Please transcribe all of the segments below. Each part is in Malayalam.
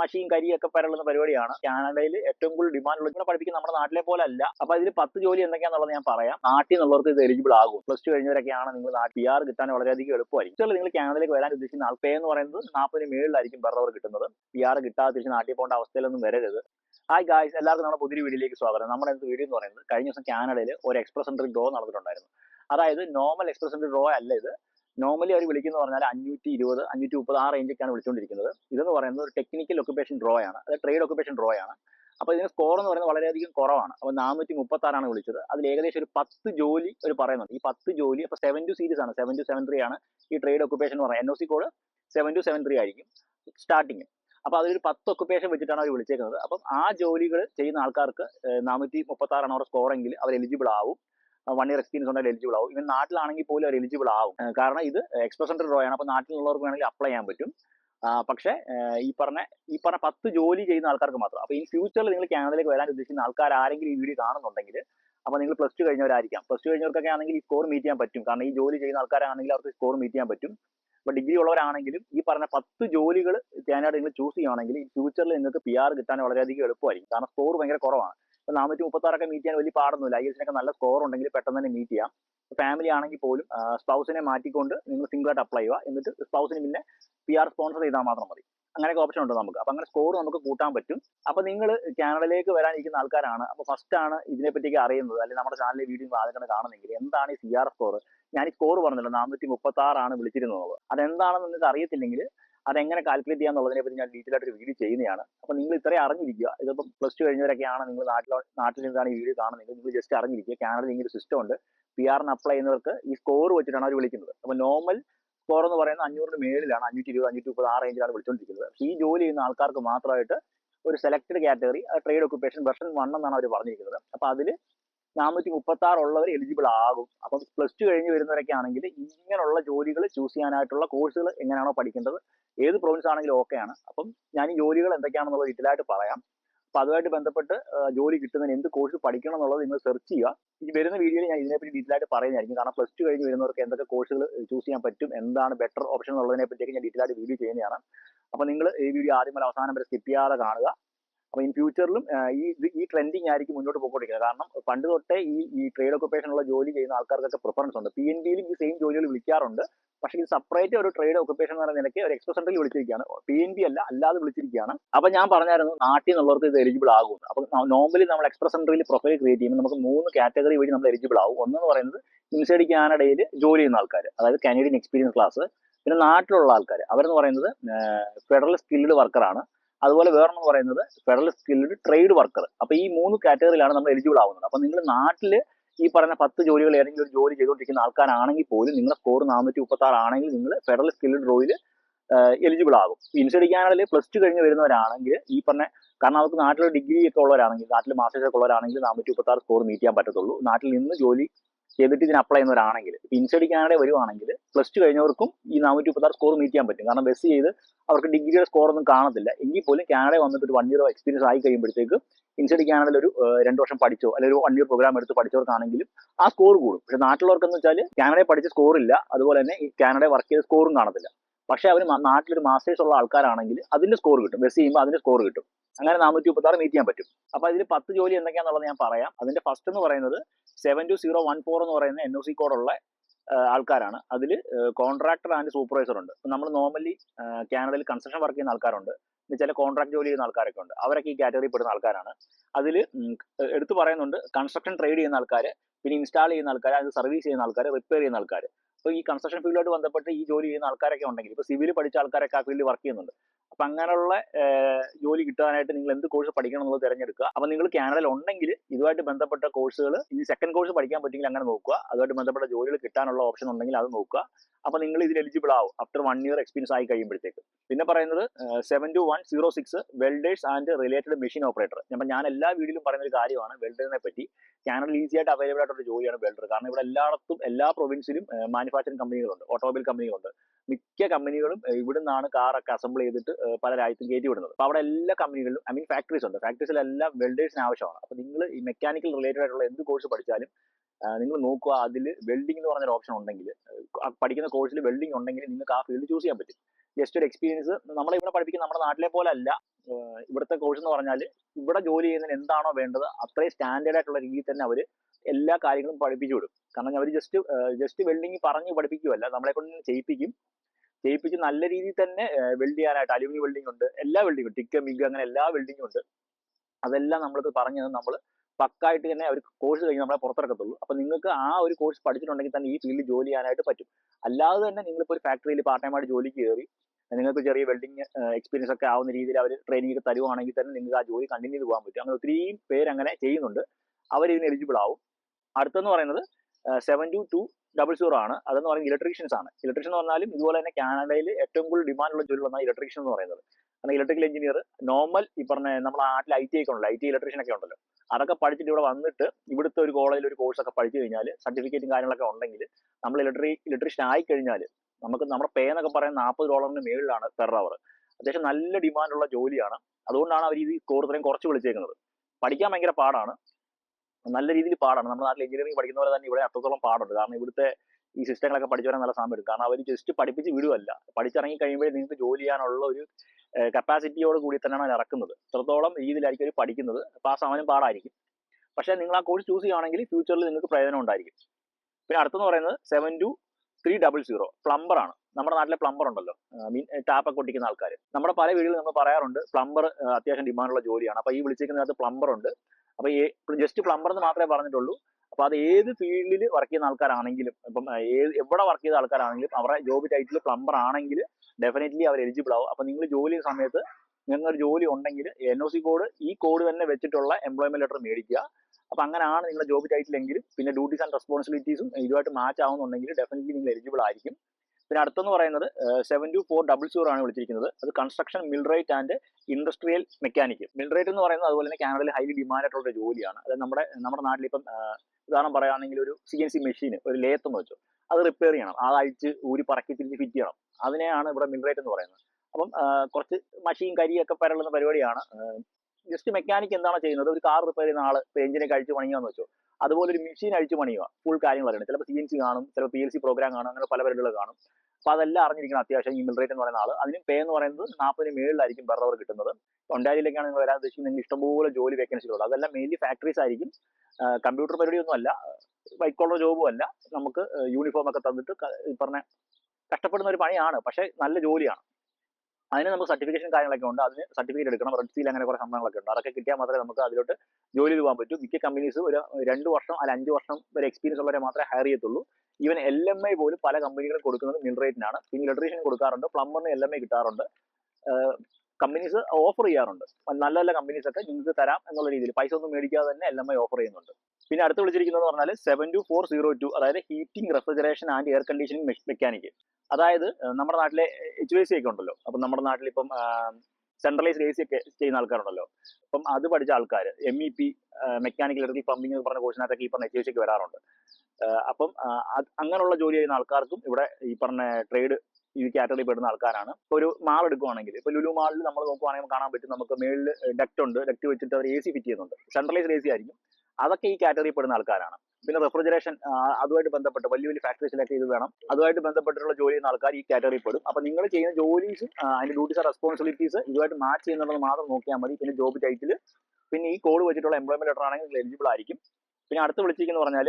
മഷിയും കരിയൊക്കെ പരളുന്ന പരിപാടിയാണ്. കാനഡയിൽ ഏറ്റവും കൂടുതൽ ഡിമാൻഡ് ഉള്ളത് ഇവിടെ പഠിപ്പിക്കുന്ന നമ്മുടെ നാട്ടിലെ പോലെ അല്ല അപ്പൊ ഇതിൽ പത്ത് ജോലി എന്തൊക്കെയാണെന്നുള്ളത് ഞാൻ പറയാം. നാട്ടിൽ നിന്നുള്ളവർക്ക് ഇത് എലിജിബിൾ ആകും. പ്ലസ് ടു കഴിഞ്ഞവരൊക്കെയാണ് നിങ്ങൾ പി ആർ കിട്ടാൻ വളരെയധികം എളുപ്പമായിരിക്കും. ചില നിങ്ങൾ കാനഡയിലേക്ക് വരാൻ ഉദ്ദേശിക്കുന്ന ആൾ പേ എന്ന് പറയുന്നത് നാൽപ്പതിന് മേളിലായിരിക്കും വേറെ അവർ കിട്ടുന്നത്. പി ആർ കിട്ടാതെ തിരിച്ച് നാട്ടിൽ പോകേണ്ട അവസ്ഥയിലൊന്നും വരരുത്. ഹായ് ഗായ്സ് എല്ലാവർക്കും നമ്മുടെ പുതിയ വീഡിയോയിലേക്ക് സ്വാഗതം. നമ്മുടെ എന്ത് വീഡിയോ എന്ന് പറയുന്നത് കഴിഞ്ഞ ദിവസം കാനഡയിൽ ഒരു എക്സ്പ്രസ് എൻട്രി ഡ്രോ നടന്നിട്ടുണ്ടായിരുന്നു. അതായത് നോർമൽ എക്സ്പ്രസ് എൻട്രി ഡ്രോ അല്ല ഇത്. നോർമലി അവർ വിളിക്കുന്നത് പറഞ്ഞാൽ അഞ്ഞൂറ്റി ഇരുപത് അഞ്ഞൂറ്റി മുപ്പത് ആ റേഞ്ചൊക്കെയാണ് വിളിച്ചുകൊണ്ടിരിക്കുന്നത് ഇതെന്ന് പറയുന്നത് ഒരു ടെക്നിക്കൽ ഒക്കുപേഷൻ ഡ്രോ ആണ്. അത് ട്രേഡ് ഒക്കുപേഷൻ ഡ്രോ ആണ്. അപ്പോൾ ഇതിന് സ്കോർ എന്ന് പറയുന്നത് വളരെയധികം കുറവാണ്. അപ്പോൾ നാനൂറ്റി മുപ്പത്തി ആറാണ് വിളിച്ചത്. അതിൽ ഏകദേശം ഒരു പത്ത് ജോലി അവർ പറയുന്നുണ്ട്. ഈ പത്ത് ജോലി അപ്പോൾ സെവൻ ടു സീരീസ് ആണ്. സെവൻ ടു സെവൻ ത്രീ ആണ് ഈ ട്രേഡ് ഒക്കുപേഷൻ എന്ന് പറയുന്നത്. N O C code seven two seven three ആയിരിക്കും സ്റ്റാർട്ടിങ് അപ്പോൾ അതിലൊരു പത്ത് ഒക്കുപേഷൻ വെച്ചിട്ടാണ് അവർ വിളിച്ചേക്കുന്നത്. അപ്പം ആ ജോലികൾ ചെയ്യുന്ന ആൾക്കാർക്ക് നാനൂറ്റി മുപ്പത്തി ആറാണ് അവരുടെ സ്കോറെങ്കിൽ അവർ എലിജിബിൾ ആവും. വൺ ഇയർ എക്സ്പീരിയൻസ് ഉണ്ടെങ്കിൽ എലിജിബിൾ ആവും. ഇവൻ നാട്ടിലാണെങ്കിൽ പോലും അവർ എലിജിബിൾ ആവും. കാരണം ഇത് എക്സ്പ്രസ് സെന്റർ ഡ്രോ ആണ്. അപ്പോൾ നാട്ടിലുള്ളവർക്ക് വേണമെങ്കിൽ അപ്ലൈ ചെയ്യാൻ പറ്റും. പക്ഷേ ഈ പറഞ്ഞ ഈ പറഞ്ഞ പത്ത് ജോലി ചെയ്യുന്ന ആൾക്കാർക്ക് മാത്രം. അപ്പോൾ ഇൻ ഫ്യൂച്ചറിൽ നിങ്ങൾ കാനഡയിലേക്ക് വരാൻ ഉദ്ദേശിക്കുന്ന ആൾക്കാർ ആരെങ്കിലും ഈ വീഡിയോ കാണുന്നുണ്ടെങ്കിൽ അപ്പോൾ നിങ്ങൾ പ്ലസ് ടു കഴിഞ്ഞവരായിരിക്കാം. പ്ലസ് ടു കഴിഞ്ഞവർക്കൊക്കെ ആണെങ്കിൽ ഈ സ്കോർ മീറ്റ് ചെയ്യാൻ പറ്റും. കാരണം ഈ ജോലി ചെയ്യുന്ന ആൾക്കാരാണെങ്കിൽ അവർക്ക് സ്കോർ മീറ്റ് ചെയ്യാൻ പറ്റും. അപ്പോൾ ഡിഗ്രി ഉള്ളവരാണെങ്കിലും ഈ പറഞ്ഞ പത്ത് ജോലികൾ ചെയ്യാനായിട്ട് നിങ്ങൾ ചൂസ് ചെയ്യുകയാണെങ്കിൽ ഈ ഫ്യൂച്ചറിൽ നിങ്ങൾക്ക് പി ആർ കിട്ടാൻ വളരെയധികം എളുപ്പമായിരിക്കും. കാരണം സ്കോർ ഭയങ്കര കുറവാണ്. ഇപ്പോൾ നാനൂറ്റി മുപ്പത്താറൊക്കെ മീറ്റ് ചെയ്യാൻ വലിയ പാടൊന്നുമില്ല. ഐ എസിനൊക്കെ നല്ല സ്കോർ ഉണ്ടെങ്കിൽ പെട്ടെന്ന് തന്നെ മീറ്റ് ചെയ്യാം. ഫാമിലി ആണെങ്കിൽ പോലും സ്പൗസിനെ മാറ്റിക്കൊണ്ട് നിങ്ങൾ സിംഗിൾ ആയിട്ട് അപ്ലൈ ചെയ്യുക. എന്നിട്ട് സ്പൗസിന് പിന്നെ പി ആർ സ്പോൺസർ ചെയ്താൽ മാത്രം മതി. അങ്ങനെയൊക്കെ ഓപ്ഷൻ ഉണ്ട് നമുക്ക്. അപ്പൊ അങ്ങനെ സ്കോർ നമുക്ക് കൂട്ടാൻ പറ്റും. അപ്പൊ നിങ്ങൾ കാനഡയിലേക്ക് വരാനിരിക്കുന്ന ആൾക്കാരാണ്. അപ്പൊ ഫസ്റ്റ് ആണ് ഇതിനെപ്പറ്റിയൊക്കെ അറിയുന്നത്. അല്ലെങ്കിൽ നമ്മുടെ ചാനലിലെ വീഡിയോ ആദ്യം കാണുന്നെങ്കിൽ എന്താണ് ഈ സി ആർ സ്കോർ ഞാൻ ഈ സ്കോർ പറഞ്ഞല്ലോ നാനൂറ്റി മുപ്പത്തി ആറാണ് വിളിച്ചിരുന്നത്. അതെന്താണെന്ന് നിങ്ങൾക്ക് അറിയത്തില്ലെങ്കിൽ അതെങ്ങനെ കാൽക്കുലേറ്റ് ചെയ്യാന്നുള്ളതിനെ പറ്റി ഞാൻ ഡീറ്റെയിൽ ആയിട്ട് ഒരു വീഡിയോ ചെയ്യുന്നതാണ്. അപ്പൊ നിങ്ങൾ ഇത്രയും അറിഞ്ഞിരിക്കുക. ഇതിപ്പോ പ്ലസ് ടു കഴിഞ്ഞവരൊക്കെയാണ് നിങ്ങൾ നാട്ടിലോ നാട്ടിൽ നിന്നാണ് ഈ വീഡിയോ കാണുന്നത്. നിങ്ങൾ ജസ്റ്റ് അറിഞ്ഞിരിക്കുക. കാനഡയിൽ ഇങ്ങനെ സിസ്റ്റം ഉണ്ട്. പി ആറിന് അപ്ലൈ ചെയ്യുന്നവർക്ക് ഈ സ്കോർ വെച്ചിട്ടാണ് അവർ വിളിക്കുന്നത്. അപ്പൊ നോർമൽ സ്കോർ എന്ന് പറയുന്നത് അഞ്ഞൂറിന് മേളിലാണ്. അഞ്ഞൂറ്റി ഇരുപത് അഞ്ഞൂറ്റി മുപ്പത് ആ റേഞ്ചിലാണ് വിളിച്ചുകൊണ്ടിരിക്കുന്നത് ഈ ജോലി ചെയ്യുന്ന ആൾക്കാർക്ക് മാത്രമായിട്ട് ഒരു selected category trade occupation version one എന്നാണ് അവർ പറഞ്ഞിരിക്കുന്നത്. അപ്പൊ അതിൽ നാനൂറ്റി മുപ്പത്തി ആറ് ഉള്ളവർ എലിജിബിൾ ആകും. അപ്പം പ്ലസ് ടു കഴിഞ്ഞ് വരുന്നവരൊക്കെ ആണെങ്കിൽ ഇങ്ങനെയുള്ള ജോലികൾ ചൂസ് ചെയ്യാനായിട്ടുള്ള കോഴ്സുകൾ എങ്ങനെയാണോ പഠിക്കേണ്ടത് ഏത് പ്രൊവിൻസ് ആണെങ്കിലും ഓക്കെയാണ് അപ്പം ഞാൻ ഈ ജോലികൾ എന്തൊക്കെയാണെന്നുള്ളത് ഡീറ്റെയിൽ പറയാം. അപ്പൊ അതുമായിട്ട് ബന്ധപ്പെട്ട് ജോലി കിട്ടുന്നതിന് എന്ത് കോഴ്സ് പഠിക്കണം എന്നുള്ളത് നിങ്ങൾ സെർച്ച് ചെയ്യുക. ഈ വരുന്ന വീഡിയോയിൽ ഞാൻ ഇതിനെപ്പറ്റി ഡീറ്റെയിൽ ആയിട്ട് പറയുന്നതായിരിക്കും. കാരണം പ്ലസ് ടു കഴിഞ്ഞ് വരുന്നവർക്ക് എന്തൊക്കെ കോഴ്സുകൾ ചൂസ് ചെയ്യാൻ പറ്റും എന്താണ് ബെറ്റർ ഓപ്ഷൻ എന്നുള്ളതിനെ പറ്റിയൊക്കെ ഞാൻ ഡീറ്റെയിൽ ആയിട്ട് വീഡിയോ ചെയ്യുന്നതാണ്. അപ്പോൾ നിങ്ങൾ ഈ വീഡിയോ ആദ്യം മുതൽ അവസാനം വരെ സ്കിപ്പ് ചെയ്യാതെ കാണുക. അപ്പോൾ ഇൻ ഫ്യൂച്ചറിലും ഈ ഈ ട്രെൻഡിങ് ആയിരിക്കും മുന്നോട്ട് പോയിക്കൊണ്ടിരിക്കുന്നത്. കാരണം പണ്ട് തൊട്ടേ ഈ ഈ ട്രേഡ് ഒക്കുപേഷനുള്ള ജോലി ചെയ്യുന്ന ആൾക്കാർക്കൊക്കെ പ്രിഫറൻസ് ഉണ്ട്. പി എൻ ബിയിലും ഈ സെയിം ജോലികൾ വിളിക്കാറുണ്ട്. പക്ഷേ ഇത് സെപ്പറേറ്റ് ഒരു ട്രേഡ് ഒക്കുപേഷൻ എന്ന് പറയുന്ന നിലയ്ക്ക് ഒരു എക്സ്പ്രസ് സെന്ററിൽ വിളിച്ചിരിക്കുകയാണ്. പി എൻ ബി അല്ല അല്ലാതെ വിളിച്ചിരിക്കുകയാണ്. അപ്പൊ ഞാൻ പറഞ്ഞായിരുന്നു നാട്ടിൽ നിന്നുള്ളവർക്ക് ഇത് എലിജിബിൾ ആകും അപ്പൊ നോർമലി നമ്മൾ എക്സ്പ്രസ് സെന്ററിൽ പ്രൊഫൈൽ ക്രിയേറ്റ് ചെയ്യുമ്പോൾ നമുക്ക് മൂന്ന് കാറ്റഗറി വഴി നമ്മൾ എലിജിബിൾ ആവും. ഒന്നെന്ന് പറയുന്നത് ഇൻസൈഡ് കാനഡയിൽ ജോലി ചെയ്യുന്ന ആൾക്കാർ അതായത് കാനഡിയൻ എക്സ്പീരിയൻസ് ക്ലാസ് പിന്നെ നാട്ടിലുള്ള ആൾക്കാർ അവരെന്ന് പറയുന്നത് ഫെഡറൽ സ്കിൽഡ് വർക്കറാണ് അതുപോലെ വേറൊന്ന് പറയുന്നത് ഫെഡറൽ സ്കിൽഡ് ട്രേഡ് വർക്കർ അപ്പൊ ഈ മൂന്ന് കാറ്റഗറിയിലാണ് നമ്മൾ എലിജിബിൾ ആവുന്നത്. അപ്പൊ നിങ്ങൾ നാട്ടിൽ ഈ പറഞ്ഞ പത്ത് ജോലികൾ ഏതെങ്കിലും ഒരു ജോലി ചെയ്തുകൊണ്ടിരിക്കുന്ന ആൾക്കാരാണെങ്കിൽ പോലും നിങ്ങളുടെ സ്കോർ നാനൂറ്റി മുപ്പത്തി ആണെങ്കിൽ നിങ്ങൾ ഫെഡറൽ സ്കിൽഡ് റോയിൽ എലിജിബിൾ ആകും. കാനഡയിൽ പ്ലസ് ടു കഴിഞ്ഞ് വരുന്നവരാണെങ്കിൽ ഈ പറഞ്ഞ കാരണം അവർക്ക് നാട്ടിൽ ഡിഗ്രി ഒക്കെ ഉള്ളവരാണെങ്കിൽ നാട്ടിൽ മാസ്റ്റേഴ്സ് ഒക്കെ ഉള്ളവരാണെങ്കിൽ നാനൂറ്റി മുപ്പത്തി സ്കോർ മീറ്റ് ചെയ്യാൻ പറ്റത്തുള്ളൂ. നാട്ടിൽ നിന്ന് ജോലി ചെയ്തിട്ട് ഇതിന് അപ്ലൈ ചെയ്യുന്നവരാണെങ്കിൽ ഇപ്പൊ ഇൻസൈഡ് കാനഡ വരുവാണെങ്കിൽ പ്ലസ് ടു കഴിഞ്ഞവർക്കും ഈ നാനൂറ്റി മുപ്പത്താറ് സ്കോർ മീറ്റ് ചെയ്യാൻ പറ്റും. കാരണം ബസ് ചെയ്ത് അവർക്ക് ഡിഗ്രിയുടെ സ്കോർ ഒന്നും കാണത്തില്ല. എങ്കിൽ പോലും കാനഡ വന്നിട്ട് ഒരു വൺ ഇയർ എക്സ്പീരിയൻസ് ആയി കഴിയുമ്പോഴത്തേക്ക് ഇൻസൈഡ് കാനഡയിൽ ഒരു രണ്ട് വർഷം പഠിച്ചോ അല്ലെങ്കിൽ ഒരു വൺ ഇയർ പ്രോഗ്രാം എടുത്ത് പഠിച്ചവർക്കാണെങ്കിലും ആ സ്കോർ കൂടും. പക്ഷെ നാട്ടിലുള്ളവർക്കെന്ന് വെച്ചാൽ കാനഡയിൽ പഠിച്ച സ്കോർ ഇല്ല. അതുപോലെ തന്നെ ഈ കാനഡ വർക്ക് ചെയ്ത സ്കോറും കാണത്തില്ല. പക്ഷെ അവർ നാട്ടിലൊരു മാസ്റ്റേഴ്സ് ഉള്ള ആൾക്കാരാണെങ്കിൽ അതിന്റെ സ്കോർ കിട്ടും. ബസ് ചെയ്യുമ്പോൾ അതിന്റെ സ്കോർ കിട്ടും. അങ്ങനെ നാനൂറ്റി മുപ്പത്തി ആറ് മീറ്റ് ചെയ്യാൻ പറ്റും. അപ്പൊ ഇതിൽ പത്ത് ജോലി എന്തൊക്കെയാണെന്നുള്ളത് ഞാൻ പറയാം. അതിന്റെ ഫസ്റ്റ് എന്ന് പറയുന്നത് seven two zero one four എന്ന് പറയുന്ന എൻ ഒ സി കോഡുള്ള ആൾക്കാരാണ്. അതിൽ കോൺട്രാക്ടർ ആൻഡ് സൂപ്പർവൈസർ ഉണ്ട്. നമ്മൾ നോർമലി കാനഡയിൽ കൺസ്ട്രക്ഷൻ വർക്ക് ചെയ്യുന്ന ആൾക്കാരുണ്ട്. ചില കോൺട്രാക്ട് ജോലി ചെയ്യുന്ന ആൾക്കാരൊക്കെ ഉണ്ട്. അവരൊക്കെ ഈ കാറ്റഗറി പെടുന്ന ആൾക്കാരാണ്. അതിൽ എടുത്തു പറയുന്നുണ്ട് കൺസ്ട്രക്ഷൻ ട്രേഡ് ചെയ്യുന്ന ആൾക്കാർ പിന്നെ ഇൻസ്റ്റാൾ ചെയ്യുന്ന ആൾക്കാർ അത് സർവീസ് ചെയ്യുന്ന ആൾക്കാർ റിപ്പയർ ചെയ്യുന്ന ആൾക്കാർ അപ്പോൾ ഈ കൺസ്ട്രക്ഷൻ ഫീൽഡുമായിട്ട് ബന്ധപ്പെട്ട് ഈ ജോലി ചെയ്യുന്ന ആൾക്കാരൊക്കെ ഉണ്ടെങ്കിൽ ഇപ്പോൾ സിവിൽ പഠിച്ച ആൾക്കാരൊക്കെ ആ ഫീൽഡിൽ വർക്ക് ചെയ്യുന്നുണ്ട്. അപ്പം അങ്ങനെയുള്ള ജോലി കിട്ടാനായിട്ട് നിങ്ങൾ എന്ത് കോഴ്സ് പഠിക്കണം എന്നുള്ളത് തിരഞ്ഞെടുക്കുക. അപ്പം നിങ്ങൾ കാനഡയിൽ ഉണ്ടെങ്കിൽ ഇതുമായിട്ട് ബന്ധപ്പെട്ട കോഴ്സുകൾ ഇനി സെക്കൻഡ് കോഴ്സ് പഠിക്കാൻ പറ്റുമെങ്കിൽ അങ്ങനെ നോക്കുക. അതുമായിട്ട് ബന്ധപ്പെട്ട ജോലികൾ കിട്ടാനുള്ള ഓപ്ഷൻ ഉണ്ടെങ്കിൽ അത് നോക്കുക. അപ്പം നിങ്ങൾ ഇതിൽ എലിജിബിൾ ആവും. ആഫ്റ്റർ വൺ ഇയർ എക്സ്പീരിയൻസ് ആയി കഴിയുമ്പോഴത്തേക്ക്. പിന്നെ പറയുന്നത് seven two one zero six welders and related machine operator ഞാൻ എല്ലാ വീഡിയോയിലും പറയുന്ന ഒരു കാര്യമാണ് വെൽഡറിനെ പറ്റി. കാനഡയിൽ ഈസി ആയിട്ട് അവൈലബിൾ ആയിട്ടുള്ള ജോലിയാണ് വെൽഡർ കാരണം ഇവിടെ എല്ലായിടത്തും എല്ലാ പ്രൊവിൻസിലും മാനുഫാക്ചറിങ് കമ്പനികളുണ്ട് ഓട്ടോമൊബൈൽ കമ്പനികളുണ്ട് മിക്ക കമ്പനികളും ഇവിടെ നിന്നാണ് കാറൊക്കെ അസംബിൾ ചെയ്തിട്ട് പല രാജ്യത്തും കയറ്റി വിടുന്നത്. അപ്പോൾ അവിടെ എല്ലാ കമ്പനികളിലും ഐ മീൻ ഫാക്ടറീസ് ഉണ്ട്. ഫാക്ടറീസിലെല്ലാം വെൽഡേഴ്സിന് ആവശ്യമാണ്. അപ്പോൾ നിങ്ങൾ ഈ മെക്കാനിക്കൽ റിലേറ്റഡ് ആയിട്ടുള്ള എന്ത് കോഴ്സ് പഠിച്ചാലും നിങ്ങൾ നോക്കുക അതിൽ വെൽഡിംഗ് എന്ന് പറഞ്ഞൊരു ഓപ്ഷൻ ഉണ്ടെങ്കിൽ പഠിക്കുന്ന കോഴ്സിൽ വെൽഡിംഗ് ഉണ്ടെങ്കിൽ നിങ്ങൾക്ക് ആ ഫീൽഡ് ചൂസ് ചെയ്യാൻ പറ്റും. ജസ്റ്റ് ഒരു എക്സ്പീരിയൻസ് നമ്മളെ ഇവിടെ പഠിപ്പിക്കുന്ന നമ്മുടെ നാട്ടിലെ പോലെ അല്ല ഇവിടുത്തെ കോഴ്സ് എന്ന് പറഞ്ഞാൽ ഇവിടെ ജോലി ചെയ്യുന്നതിന് എന്താണോ വേണ്ടത് അത്രയും സ്റ്റാൻഡേർഡ് ആയിട്ടുള്ള രീതിയിൽ തന്നെ അവർ എല്ലാ കാര്യങ്ങളും പഠിപ്പിച്ചു വിടും. കാരണം അവർ ജസ്റ്റ് ജസ്റ്റ് വെൽഡിങ് പറഞ്ഞ് പഠിപ്പിക്കുമല്ല നമ്മളെ കൊണ്ട് ചെയ്യിപ്പിക്കും. ചെയ്യിപ്പിച്ച് നല്ല രീതിയിൽ തന്നെ വെൽഡ് ചെയ്യാനായിട്ട് അലുമിനിയം വെൽഡിംഗ് ഉണ്ട്. എല്ലാ വെൽഡിങ്ങും ടിക്ക് മിഗ് അങ്ങനെ എല്ലാ വെൽഡിങ്ങും ഉണ്ട്. അതെല്ലാം നമ്മൾക്ക് പറഞ്ഞു നമ്മൾ പക്കായിട്ട് തന്നെ അവർ കോഴ്സ് കഴിഞ്ഞ് നമ്മളെ പുറത്തിറക്കത്തുള്ളൂ. അപ്പൊ നിങ്ങൾക്ക് ആ ഒരു കോഴ്സ് പഠിച്ചിട്ടുണ്ടെങ്കിൽ തന്നെ ഈ ഫീൽഡിൽ ജോലി ചെയ്യാനായിട്ട് പറ്റും. അല്ലാതെ തന്നെ നിങ്ങളിപ്പോൾ ഒരു ഫാക്ടറിയിൽ പാർട്ട് ടൈം ആയിട്ട് ജോലിക്ക് കയറി നിങ്ങൾക്ക് ചെറിയ വെൽഡിങ് എക്സ്പീരിയൻസ് ഒക്കെ ആവുന്ന രീതിയിൽ അവർ ട്രെയിനിങ് തരുവാണെങ്കിൽ തന്നെ നിങ്ങൾക്ക് ആ ജോലി കണ്ടിന്യൂ ചെയ്ത് പോകാൻ പറ്റും. അങ്ങനെ ഒത്തിരിയും പേര് അങ്ങനെ ചെയ്യുന്നുണ്ട്. അവർ ഇതിന് എലിജിബിൾ ആവും. അടുത്തെന്ന് പറയുന്നത് seven two two double zero ആണ്. അതെന്ന് പറയുന്നത് ഇലക്ട്രീഷ്യൻസ് ആണ്. ഇലക്ട്രീഷ്യൻ എന്ന് പറഞ്ഞാലും ഇതുപോലെ തന്നെ കാനഡയിൽ ഏറ്റവും കൂടുതൽ ഡിമാൻഡുള്ള ജോലി വന്നാൽ ഇലക്ട്രീഷ്യൻ എന്ന് പറയുന്നത്. കാരണം ഇലക്ട്രിക്കൽ എഞ്ചിനീയർ നോർമൽ ഈ പറഞ്ഞ നമ്മുടെ നാട്ടിൽ ഐ ടി ഒക്കെ ഉണ്ടല്ലോ ഐ ടി ഇലക്ട്രീഷ്യൻ ഒക്കെ ഉണ്ടല്ലോ. അതൊക്കെ പഠിച്ചിട്ട് ഇവിടെ വന്നിട്ട് ഇവിടുത്തെ ഒരു കോളേജിൽ ഒരു കോഴ്സ് ഒക്കെ പഠിച്ചു കഴിഞ്ഞാൽ സർട്ടിഫിക്കറ്റും കാര്യങ്ങളൊക്കെ ഉണ്ടെങ്കിൽ നമ്മൾ ഇലക്ട്രി ഇലക്ട്രീഷ്യൻ ആയി കഴിഞ്ഞാൽ നമുക്ക് നമ്മുടെ പേ എന്നൊക്കെ പറയുന്നത് നാൽപ്പത് ഡോളറിന് മേളിലാണ് പെർ അവർ അത്യാവശ്യം നല്ല ഡിമാൻഡുള്ള ജോലിയാണ്. അതുകൊണ്ടാണ് അവർ ഇത് സ്കോർ ഇത്രയും കുറച്ച് വിളിച്ചേക്കുന്നത്. പഠിക്കാൻ ഭയങ്കര പാടാണ്. നല്ല രീതിയിൽ പാടാണ്. നമ്മുടെ നാട്ടിൽ എഞ്ചിനീയറിംഗ് പഠിക്കുന്ന പോലെ തന്നെ ഇവിടെ അത്രത്തോളം പാടുണ്ട്. കാരണം ഇവിടുത്തെ ഈ സിസ്റ്റങ്ങളൊക്കെ പഠിച്ചു വരാൻ നല്ല സമയം എടുക്കും. കാരണം അവർ ജസ്റ്റ് പഠിപ്പിച്ച് വിടുവല്ല. പഠിച്ചിറങ്ങി കഴിയുമ്പോഴേ നിങ്ങൾക്ക് ജോലി ചെയ്യാനുള്ള ഒരു കപ്പാസിറ്റിയോട് കൂടി തന്നെയാണ് അവർ ഇറക്കുന്നത്. എത്രത്തോളം രീതിയിലായിരിക്കും അവർ പഠിക്കുന്നത്. അപ്പോൾ ആ സമയം പാടായിരിക്കും. പക്ഷേ നിങ്ങൾ ആ കോഴ്സ് ചൂസ് ചെയ്യുകയാണെങ്കിൽ ഫ്യൂച്ചറിൽ നിങ്ങൾക്ക് പ്രയോജനം ഉണ്ടായിരിക്കും. പിന്നെ അടുത്തെന്ന് പറയുന്നത് seven two three double zero plumber ആണ്. നമ്മുടെ നാട്ടിലെ പ്ലംബർ ഉണ്ടല്ലോ. മീൻ ടാപ്പൊക്കെ ഒട്ടിക്കുന്ന ആൾക്കാർ നമ്മുടെ പല വീടുകളിൽ നമ്മൾ പറയാറുണ്ട് പ്ലംബർ അത്യാവശ്യം ഡിമാൻഡുള്ള ജോലിയാണ്. അപ്പോൾ ഈ വിളിച്ചിരിക്കുന്നതിനകത്ത് പ്ലംബർ ഉണ്ട്. അപ്പോൾ ഈ ജസ്റ്റ് പ്ലംബർ എന്ന് മാത്രമേ പറഞ്ഞിട്ടുള്ളൂ. അപ്പോൾ അത് ഏത് ഫീൽഡിൽ വർക്ക് ചെയ്യുന്ന ആൾക്കാരാണെങ്കിലും ഇപ്പം ഏത് എവിടെ വർക്ക് ചെയ്ത ആൾക്കാരാണെങ്കിലും അവരുടെ ജോബ് ടൈറ്റിൽ പ്ലംബർ ആണെങ്കിൽ ഡെഫിനറ്റ്ലി അവർ എലിജിബിൾ ആവും. അപ്പൊ നിങ്ങൾ ജോലി സമയത്ത് ഒരു ജോലി ഉണ്ടെങ്കിൽ എൻ ഒ സി കോഡ് ഈ കോഡ് തന്നെ വെച്ചിട്ടുള്ള എംപ്ലോയ്മെന്റ് ലെറ്റർ മേടിക്കുക. അപ്പൊ അങ്ങനെയാണ് നിങ്ങളുടെ ജോബ് ടൈറ്റിൽ എങ്കിലും പിന്നെ ഡ്യൂട്ടീസ് ആൻഡ് റെസ്പോൺസിബിലിറ്റീസും ഇതുമായിട്ട് മാച്ച് ആവുന്നുണ്ടെങ്കിൽ ഡെഫിനറ്റ്ലി നിങ്ങൾ എലിജിബിൾ ആയിരിക്കും. പിന്നെ അടുത്തെന്ന് പറയുന്നത് seven two four double zero ആണ് വിളിച്ചിരിക്കുന്നത്. അത് construction millwright and industrial mechanic millwright എന്ന് പറയുന്നത് അതുപോലെ തന്നെ കാനഡയിൽ ഹൈലി ഡിമാൻഡ് ആയിട്ടുള്ള ഒരു ജോലിയാണ്. അതായത് നമ്മുടെ നമ്മുടെ നാട്ടിൽ ഇപ്പം ഉദാഹരണം പറയുകയാണെങ്കിൽ ഒരു സി എൻ സി മെഷീൻ ഒരു ലേത്ത് എന്ന് വെച്ചു അത് റിപ്പയർ ചെയ്യണം. അത് അഴിച്ച് ഊരി പറക്കി തിരിച്ച് ഫിറ്റ് ചെയ്യണം. അതിനെയാണ് ഇവിടെ മിൽറേറ്റ് എന്ന് പറയുന്നത്. അപ്പം കുറച്ച് മഷീൻ കരിയൊക്കെ പരളുന്ന പരിപാടിയാണ്. ജസ്റ്റ് മെക്കാനിക് എന്താണ് ചെയ്യുന്നത്? ഒരു കാർ റിപ്പയർ ചെയ്യുന്ന ആൾ എഞ്ചിനൊക്കെ അഴിച്ച് പണിയുകയെന്ന് വെച്ചോ. അതുപോലെ ഒരു മെഷീൻ അഴിച്ച് പണിയുക ഫുൾ കാര്യങ്ങൾ അറിയണം. ചിലപ്പോൾ സി എൻ സി കാണും ചിലപ്പോൾ പി എൽ സി പ്രോഗ്രാം കാണും അങ്ങനെ പല പരിപാടികൾ കാണും. അപ്പോൾ അതെല്ലാം അറിഞ്ഞിരിക്കണം അത്യാവശ്യം ഈ മിൽറേറ്റ് എന്ന് പറയുന്ന ആൾ അതിന് പേ എന്ന് പറയുന്നത് നാൽപ്പതിന് മേളിലായിരിക്കും പെർ അവർ കിട്ടുന്നത്. ഒണ്ടാരിയിലേക്കാണ് നിങ്ങൾ വരാൻ ഉദ്ദേശിക്കുന്നത്. നിങ്ങൾ ഇഷ്ടംപോലെ ജോലി വേക്കൻസികളുണ്ട് അതെല്ലാം മെയിൻലി ഫാക്ടറീസ് ആയിരിക്കും. കമ്പ്യൂട്ടർ പരിപാടിയൊന്നും അല്ല. വൈറ്റ് കോളർ ജോബും അല്ല. നമുക്ക് യൂണിഫോം ഒക്കെ തന്നിട്ട് പറഞ്ഞ കഷ്ടപ്പെടുന്ന ഒരു പണിയാണ്. പക്ഷേ നല്ല ജോലിയാണ്. അതിന് നമുക്ക് സർട്ടിഫിക്കേഷൻ കാര്യങ്ങളൊക്കെ ഉണ്ട്. അതിന് സർട്ടിഫിക്കറ്റ് എടുക്കണം. റെഡ് സീൽ അങ്ങനെ കുറെ സംഭവങ്ങളൊക്കെ ഉണ്ട്. അതൊക്കെ കിട്ടിയാൽ മാത്രമേ നമുക്ക് അതിലോട്ട് ജോലി പോകാൻ പറ്റൂ. മിക്ക കമ്പനീസ് ഒരു രണ്ട് വർഷം അല്ല അഞ്ച് വർഷം വരെ എക്സ്പീരിയൻസ് ഉള്ളവരെ മാത്രമേ ഹയർ ചെയ്യത്തുള്ളൂ. ഈവൻ എൽ എം ഐ പോലും പല കമ്പനികളും കൊടുക്കുന്നത് മിൽ റേറ്റിനാണ് പിന്നെ ഇലക്ട്രീഷ്യൻ കൊടുക്കാറുണ്ട്. പ്ലംബറിന് എൽ എം ഐ കിട്ടാറുണ്ട്. കമ്പനീസ് ഓഫർ ചെയ്യാറുണ്ട്. നല്ല നല്ല കമ്പനീസ് ഒക്കെ നിങ്ങൾക്ക് തരാം എന്നുള്ള രീതിയിൽ. പൈസ ഒന്നും മേടിക്കാതെ തന്നെ എൽ എം ഐ ഓഫർ ചെയ്യുന്നുണ്ട്. പിന്നെ അടുത്ത് വിളിച്ചിരിക്കുന്നത് പറഞ്ഞാൽ seven two four zero two അതായത് heating refrigeration and air conditioning mechanic അതായത് നമ്മുടെ നാട്ടിലെ എച്ച് വൈ സി ഒക്കെ ഉണ്ടല്ലോ. അപ്പം നമ്മുടെ നാട്ടിൽ ഇപ്പം സെൻട്രലൈസ് എ സി ഒക്കെ ചെയ്യുന്ന ആൾക്കാരുണ്ടല്ലോ. അപ്പം അത് പഠിച്ച ആൾക്കാർ M E P mechanical electric pumping എന്ന് പറഞ്ഞ കോഴ്സിനകത്തൊക്കെ ഈ പറഞ്ഞ എച്ച് വൈ സി ഒക്കെ വരാറുണ്ട്. അപ്പം അങ്ങനെയുള്ള ജോലി ചെയ്യുന്ന ആൾക്കാർക്കും ഇവിടെ ഈ പറഞ്ഞ ട്രേഡ് ഈ കാറ്റഗറി പെടുന്ന ആൾക്കാരാണ്. ഇപ്പോൾ ഒരു മാൾ എടുക്കുവാണെങ്കിൽ ഇപ്പോൾ ലുലു മാളിൽ നമ്മൾ നോക്കുവാണെങ്കിൽ കാണാൻ പറ്റും നമുക്ക് മേളിൽ ഡക്റ്റ് ഉണ്ട്. ഡക്റ്റ് വെച്ചിട്ട് അവർ എ സി ഫിറ്റ് ചെയ്യുന്നുണ്ട്. സെൻട്രലൈസ്ഡ് എ സി ആയിരിക്കും. അതൊക്കെ ഈ കാറ്റഗറിയിൽ പെടുന്ന ആൾക്കാരാണ്. പിന്നെ റെഫ്രിജറേഷൻ അതുമായിട്ട് ബന്ധപ്പെട്ട് വലിയ വലിയ ഫാക്ടറീസിലൊക്കെ ഇത് വേണം. അതുമായിട്ട് ബന്ധപ്പെട്ടിട്ടുള്ള ജോലി ചെയ്യുന്ന ആൾക്കാർ ഈ കാറ്റഗറിയിൽ പെടും. അപ്പൊ നിങ്ങൾ ചെയ്യുന്ന ജോലീസ് അതിന്റെ ഡ്യൂട്ടീസ് റെസ്പോൺസിബിലിറ്റീസ് ഇതുമായിട്ട് മാച്ച് ചെയ്യുന്നുള്ളത് മാത്രം നോക്കിയാൽ മതി. പിന്നെ ജോബ് ടൈറ്റിൽ പിന്നെ ഈ കോഡ് വെച്ചിട്ടുള്ള എംപ്ലോയ്മെന്റ് ലെറ്റർ ആണെങ്കിൽ നിങ്ങൾ എലിജിബിൾ ആയിരിക്കും. പിന്നെ അടുത്ത് വിളിച്ചിരിക്കുന്നത് പറഞ്ഞാൽ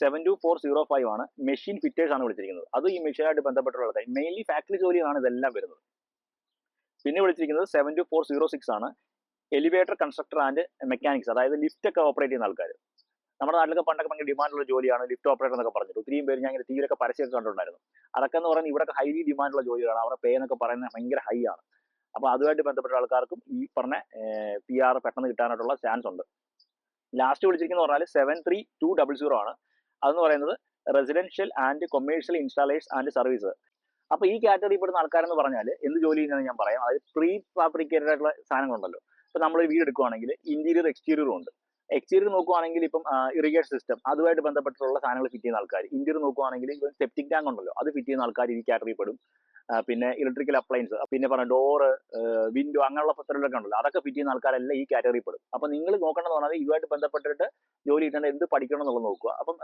seven two four zero five ആണ്. മെഷീൻ ഫിറ്റേഴ്സ് ആണ് വിളിച്ചിരിക്കുന്നത്. അത് ഈ മെഷീനായിട്ട് ബന്ധപ്പെട്ടുള്ള മെയിൻലി ഫാക്ടറി ജോലിയാണ് ഇതെല്ലാം വരുന്നത്. പിന്നെ വിളിച്ചിരിക്കുന്നത് seven two four zero six ആണ്. എലിവേറ്റർ കൺസ്ട്രക്ടർ ആൻഡ് മെക്കാനിക്സ് അതായത് ലിഫ്റ്റ് ഒക്കെ ഓപ്പറേറ്റ് ചെയ്യുന്ന ആൾക്കാർ നമ്മുടെ നാട്ടിലൊക്കെ പണ്ടൊക്കെ ഭയങ്കര ഡിമാൻഡുള്ള ജോലിയാണ് ലിഫ്റ്റ് ഓപ്പറേറ്റർ എന്നൊക്കെ പറഞ്ഞിട്ട്. ഒത്തിരിയും പേര് ഞാൻ ഇങ്ങനെ തീരൊക്കെ പരസ്യമൊക്കെ കണ്ടിട്ടുണ്ടായിരുന്നു. അതൊക്കെ എന്ന് പറയുന്നത് ഇവിടെ ഹൈലി ഡിമാൻഡുള്ള ജോലിയാണ് അവരുടെ പേ എന്നൊക്കെ പറയുന്നത് ഭയങ്കര ഹൈ ആണ്. അപ്പോൾ അതുമായിട്ട് ബന്ധപ്പെട്ട ആൾക്കാർക്കും ഈ പറഞ്ഞ പി ആർ പെട്ടെന്ന് കിട്ടാനായിട്ടുള്ള ചാൻസ് ഉണ്ട്. ലാസ്റ്റ് വിളിച്ചിരിക്കുന്നത് പറഞ്ഞാൽ seven three two double zero ആണ്. അതെന്ന് പറയുന്നത് residential and commercial installers and service അപ്പോൾ ഈ കാറ്റഗറിയിൽ പെടുന്ന ആൾക്കാരെന്ന് പറഞ്ഞാൽ എന്ത് ജോലി ചെയ്യുന്നതെന്ന് ഞാൻ പറയാം. അതായത് പ്രീ ഫാബ്രിക്കേറ്റഡ് ആയിട്ടുള്ള സാധനങ്ങളുണ്ടല്ലോ. ഇപ്പൊ നമ്മൾ വീട് എടുക്കുവാണെങ്കിൽ ഇന്റീരിയർ എക്സ്റ്റീരിയറും ഉണ്ട്. എക്സ്റ്റീരിയർ നോക്കുവാണെങ്കിൽ ഇപ്പം ഇറിഗേഷൻ സിസ്റ്റം അതുമായിട്ട് ബന്ധപ്പെട്ടിട്ടുള്ള സാധനങ്ങൾ ഫിറ്റ് ചെയ്യുന്ന ആൾക്കാർ ഇന്റീരിയർ നോക്കുവാണെങ്കിൽ സെപ്റ്റിക് ടാങ്ക് ഉണ്ടല്ലോ അത് ഫിറ്റ് ചെയ്യുന്ന ആൾക്കാർ ഈ കാറ്ററിപ്പെടും പെടും. പിന്നെ ഇലക്ട്രിക്കൽ അപ്ലയൻസ് പിന്നെ പറഞ്ഞ ഡോറ് വിൻഡോ അങ്ങനെയുള്ള പത്രങ്ങളൊക്കെ ഉണ്ടല്ലോ അതൊക്കെ ഫിറ്റ് ചെയ്യുന്ന ആൾക്കാരെല്ലാം ഈ കാറ്റഗറി പെടും. അപ്പൊ നിങ്ങൾ നോക്കേണ്ടത് പറഞ്ഞാൽ ഇതുമായിട്ട് ബന്ധപ്പെട്ടിട്ട് ജോലി കിട്ടേണ്ട എന്ത് പഠിക്കണം എന്നുള്ളത് നോക്കുക. അപ്പം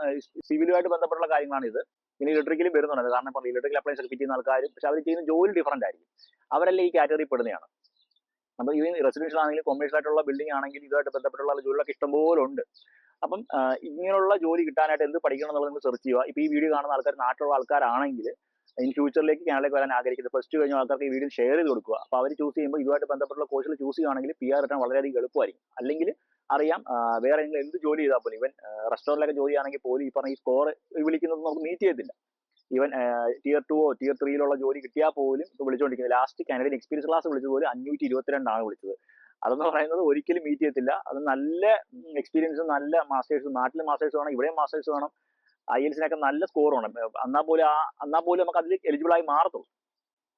സിവിലുമായിട്ട് ബന്ധപ്പെട്ടുള്ള കാര്യങ്ങളാണ് ഇത്. പിന്നെ ഇലക്ട്രിക്കലും വരുന്നുണ്ട് കാരണം ഇലക്ട്രിക്കൽ അപ്ലയൻസ് ഒക്കെ ഫിറ്റ് ചെയ്യുന്ന ആൾക്കാരും പക്ഷെ അവർ ചെയ്യുന്ന ജോലി ഡിഫറന്റ് ആയിരിക്കും. അവരെല്ലാം ഈ കാറ്റഗറി പെടുന്നതാണ്. അപ്പൊ ഈ റെസിഡൻഷ്യൽ ആണെങ്കിലും കൊമേഴ്ഷ്യൽ ആയിട്ടുള്ള ബിൽഡിംഗ് ആണെങ്കിലും ഇതുമായിട്ട് ബന്ധപ്പെട്ടുള്ള ജോലികളൊക്കെ ഇഷ്ടംപോലെ ഉണ്ട് അപ്പം ഇങ്ങനെയുള്ള ജോലി കിട്ടാനായിട്ട് എന്ത് പഠിക്കണം എന്നുള്ളത് നിങ്ങൾ സെർച്ച് ചെയ്യുക. ഇപ്പൊ ഈ വീഡിയോ കാണുന്ന ആൾക്കാർ നാട്ടിലുള്ള ആൾക്കാരാണെങ്കിൽ ഇൻ ഫ്യൂച്ചറിലേക്ക് കാനഡയിലേക്ക് വരാൻ ആഗ്രഹിക്കുന്നത്. പ്ലസ് ടു കഴിഞ്ഞ ആൾക്കാർക്ക് ഈ വീഡിയോ ഷെയർ ചെയ്ത് കൊടുക്കുക. അപ്പോൾ അവർ ചൂസ് ചെയ്യുമ്പോൾ ഇതുമായിട്ട് ബന്ധപ്പെട്ടുള്ള കോഴ്സുകൾ ചൂസ് ചെയ്യുകയാണെങ്കിൽ പി ആർ കിട്ടാൻ വളരെയധികം എളുപ്പമായിരിക്കും. അല്ലെങ്കിൽ അറിയാം വേറെ നിങ്ങൾ എന്ത് ജോലി ചെയ്താൽ പോലും ഇവൻ റെസ്റ്റോറന്റിലൊക്കെ ജോലി ആണെങ്കിൽ പോലും ഈ പറഞ്ഞ ഈ സ്കോർ വിളിക്കുന്നത് നമുക്ക് മീറ്റ് ചെയ്യത്തില്ല. ഈവൻ ടിയർ ടുവോ ടിയർ ത്രീയിലുള്ള ജോലി കിട്ടിയാൽ പോലും വിളിച്ചുകൊണ്ടിരിക്കുന്നത് ലാസ്റ്റ് കാനഡയിൽ എക്സ്പീരിയൻസ് ക്ലാസ് വിളിച്ചത് പോലും അഞ്ഞൂറ്റി ഇരുപത്തിരണ്ടാണ് വിളിച്ചത്. അതെന്ന് പറയുന്നത് ഒരിക്കലും മീറ്റ് ചെയ്യത്തില്ല. അത് നല്ല എക്സ്പീരിയൻസും നല്ല മാസ്റ്റേഴ്സും നാട്ടിൽ മാസ്റ്റേഴ്സ് വേണം ഇവിടെയും മാസ്റ്റേഴ്സ് വേണം ഐ എൽസിനൊക്കെ നല്ല സ്കോർ വേണം. എന്നാൽ പോലും ആ എന്നാൽ പോലും നമുക്ക് അതിൽ എലിജിബിൾ ആയി മാറത്തുള്ളൂ.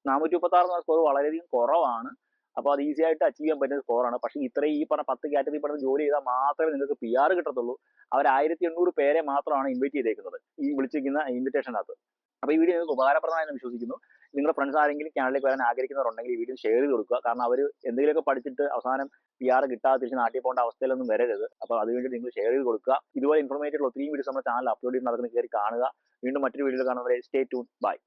നാനൂറ്റി മുപ്പത്തി ആറ് സ്കോർ വളരെയധികം കുറവാണ്. അപ്പോൾ അത് ഈസി ആയിട്ട് അച്ചീവ് ചെയ്യാൻ പറ്റുന്ന സ്കോറാണ് പക്ഷേ ഇത്രയും ഈ പറഞ്ഞ പത്ത് കാറ്റഗറി പറഞ്ഞ ജോലി ചെയ്താൽ മാത്രമേ നിങ്ങൾക്ക് പി ആർ കിട്ടത്തുള്ളൂ. അവർ ആയിരത്തി എണ്ണൂറ് പേരെ മാത്രമാണ് ഇൻവൈറ്റ് ചെയ്തേക്കുന്നത് ഈ വിളിച്ചിരിക്കുന്ന ഇൻവിറ്റേഷനകത്ത് അപ്പോൾ ഈ വീഡിയോ നിങ്ങൾക്ക് ഉപകാരപ്രദമായെന്ന് വിശ്വസിക്കുന്നു. നിങ്ങളുടെ ഫ്രണ്ട്സ് ആരെങ്കിലും ചാനലിലേക്ക് വരാൻ ആഗ്രഹിക്കുന്നവരുണ്ടെങ്കിൽ ഈ വീഡിയോ ഷെയർ ചെയ്ത് കൊടുക്കുക. കാരണം അവർ എന്തെങ്കിലുമൊക്കെ പഠിച്ചിട്ട് അവസാനം പി ആർ കിട്ടാതെ തിരിച്ച് നാട്ടിൽ പോകേണ്ട അവസ്ഥയിലൊന്നും വരരുത്. അപ്പോൾ അതുവേണ്ടി നിങ്ങൾ ഷെയർ ചെയ്ത് കൊടുക്കുക. ഇതുപോലെ ഇൻഫർമേറ്റീവ് ഒത്തിരി വീഡിയോസ് നമ്മുടെ ചാനൽ അപ്ലോഡ് ചെയ്യുന്ന നടക്കുന്ന കയറി കാണുക. വീണ്ടും മറ്റൊരു വീഡിയോയിൽ കാണുന്നവരെ സ്റ്റേ ട്യൂൺ ബൈ